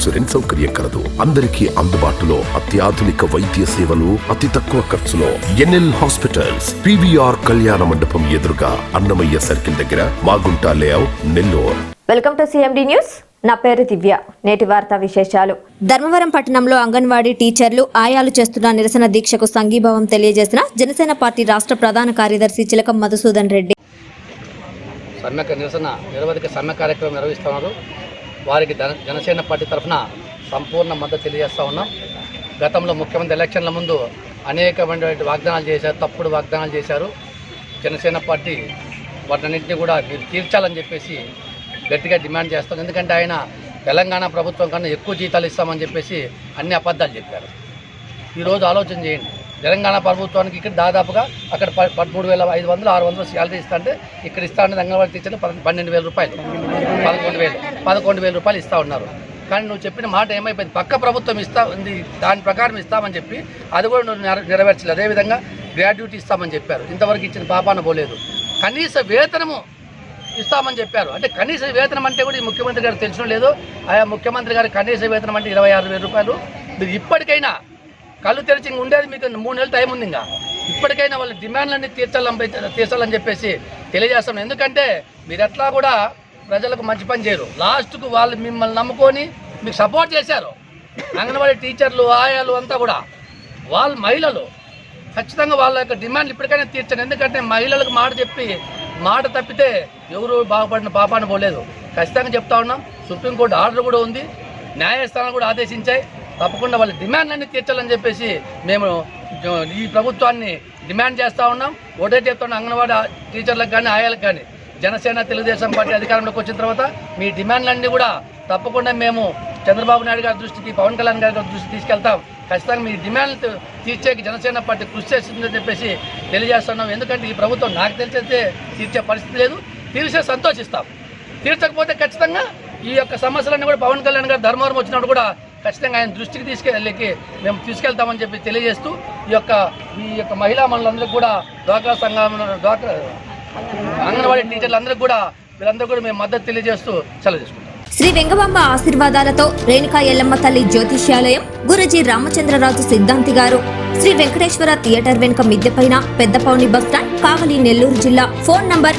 Insurance సౌకర్యం కలదు. అందరికీ అందుబాటులో అత్యాధునిక వైద్య సేవలు అతి తక్కువ ఖర్చులో. ఎన్ఎల్ హాస్పిటల్స్ పివిఆర్ కళ్యాణ మండపం ఎదురుగా అన్నమయ్య సర్కిల్ దగ్గర Magunta layout Nellore. Welcome to CMD news. నా పేరు దివ్య. నేటి వార్తా విశేషాలు. ధర్మవరం పట్టణంలో అంగన్వాడీ టీచర్లు ఆయాలు చేస్తున్న నిరసన దీక్షకు సంఘీభావం తెలియజేసిన జనసేన పార్టీ రాష్ట్ర ప్రధాన కార్యదర్శి చిలకం మధుసూదన్ రెడ్డి. సమ్మెక నిరసన నిరవధిక సమ్మె కార్యక్రమం నిర్వహిస్తున్నారు. వారికి జన జనసేన పార్టీ తరఫున సంపూర్ణ మద్దతు తెలియజేస్తూ ఉన్నాం. గతంలో ముఖ్యమంత్రి ఎలక్షన్ల ముందు అనేకమైనటువంటి వాగ్దానాలు చేశారు తప్పుడు వాగ్దానాలు చేశారు. జనసేన పార్టీ వాటన్నింటినీ కూడా మీరు తీర్చాలని చెప్పేసి గట్టిగా డిమాండ్ చేస్తాం. ఎందుకంటే ఆయన తెలంగాణ ప్రభుత్వం కన్నా ఎక్కువ జీతాలు ఇస్తామని చెప్పేసి అన్ని అబద్ధాలు చెప్పారు. ఈరోజు ఆలోచన చేయండి. తెలంగాణ ప్రభుత్వానికి ఇక్కడ దాదాపుగా అక్కడ పదమూడు వేల ఐదు వందలు ఆరు వందలు శాలరీ ఇస్తా అంటే ఇక్కడ ఇస్తా అంటే అంగన్వాడీ టీచర్లు పన్నెండు వేల రూపాయలు పదకొండు వేలు పదకొండు వేల రూపాయలు ఇస్తా ఉన్నారు. కానీ నువ్వు చెప్పిన మాట ఏమైపోయింది? పక్క ప్రభుత్వం ఇస్తా ఉంది దాని ప్రకారం ఇస్తామని చెప్పి అది కూడా నువ్వు నెరవేర్చలేదు. అదేవిధంగా గ్రాడ్యుయేట్ ఇస్తామని చెప్పారు. ఇంతవరకు ఇచ్చిన పాపాన పోలేదు. కనీస వేతనము ఇస్తామని చెప్పారు. అంటే కనీస వేతనం అంటే కూడా ఈ ముఖ్యమంత్రి గారు తెలిసిన లేదు. ఆయా ముఖ్యమంత్రి గారి కనీస వేతనం అంటే ఇరవై ఆరు వేల రూపాయలు. మీరు ఇప్పటికైనా కళ్ళు తెరిచి ఉండేది మీకు మూడు నెలలు టైం ఉంది ఇంకా. ఇప్పటికైనా వాళ్ళ డిమాండ్లన్నీ తీర్చాలని తీర్చాలని చెప్పేసి తెలియజేస్తాం ఎందుకంటే మీరు ఎట్లా కూడా ప్రజలకు మంచి పని చేయరు. లాస్ట్కు వాళ్ళు మిమ్మల్ని నమ్ముకొని మీకు సపోర్ట్ చేశారు. అంగన్వాడీ టీచర్లు ఆయాలు అంతా కూడా. వాళ్ళ మహిళలు. ఖచ్చితంగా వాళ్ళ యొక్క డిమాండ్లు ఇప్పటికైనా తీర్చండి. ఎందుకంటే మహిళలకు మాట చెప్పి మాట తప్పితే ఎవరు బాగుపడిన పాపాన్ని పోలేదు. ఖచ్చితంగా చెప్తా ఉన్నాం. సుప్రీంకోర్టు ఆర్డర్ కూడా ఉంది. న్యాయస్థానాలు కూడా ఆదేశించాయి. తప్పకుండా వాళ్ళ డిమాండ్లన్నీ తీర్చాలని చెప్పేసి మేము ఈ ప్రభుత్వాన్ని డిమాండ్ చేస్తూ ఉన్నాం. ఒకటే చెప్తున్న అంగన్వాడీ టీచర్లకు కానీ ఆయాలకు కానీ జనసేన తెలుగుదేశం పార్టీ అధికారంలోకి వచ్చిన తర్వాత మీ డిమాండ్లన్నీ కూడా తప్పకుండా మేము చంద్రబాబు నాయుడు గారి దృష్టికి పవన్ కళ్యాణ్ గారి దృష్టికి తీసుకెళ్తాం. ఖచ్చితంగా మీ డిమాండ్ తీర్చేకి జనసేన పార్టీ కృషి చేస్తుందని చెప్పేసి తెలియజేస్తున్నాం. ఎందుకంటే ఈ ప్రభుత్వం నాకు తెలిసైతే తీర్చే పరిస్థితి లేదు. తీర్చే సంతోషిస్తాం. తీర్చకపోతే ఖచ్చితంగా ఈ యొక్క సమస్యలన్నీ కూడా పవన్ కళ్యాణ్ గారు ధర్మవరం వచ్చినప్పుడు కూడా ఖచ్చితంగా ఆయన దృష్టికి తీసుకెళ్ళకి మేము తీసుకెళ్తామని చెప్పి తెలియజేస్తూ ఈ యొక్క ఈ యొక్క మహిళా మనులందరికీ కూడా డ్వాక్రా సంఘం డ్వాక్రా అంగన్వాడీ టీచర్లందరికీ కూడా వీళ్ళందరూ కూడా మేము మద్దతు తెలియజేస్తూ సెలవు తీసుకుంటాం. శ్రీ వెంగబాంబ ఆశీర్వాదాలతో రేణుకా ఎల్లమ్మ తల్లి జ్యోతిష్యాలయం గురుజీ రామచంద్రరాజు సిద్ధాంతి గారు శ్రీ వెంకటేశ్వర థియేటర్ వెనుక మిద్దెపైన పెద్దపౌని బస్టాండ్ కావలి నెల్లూరు జిల్లా phone number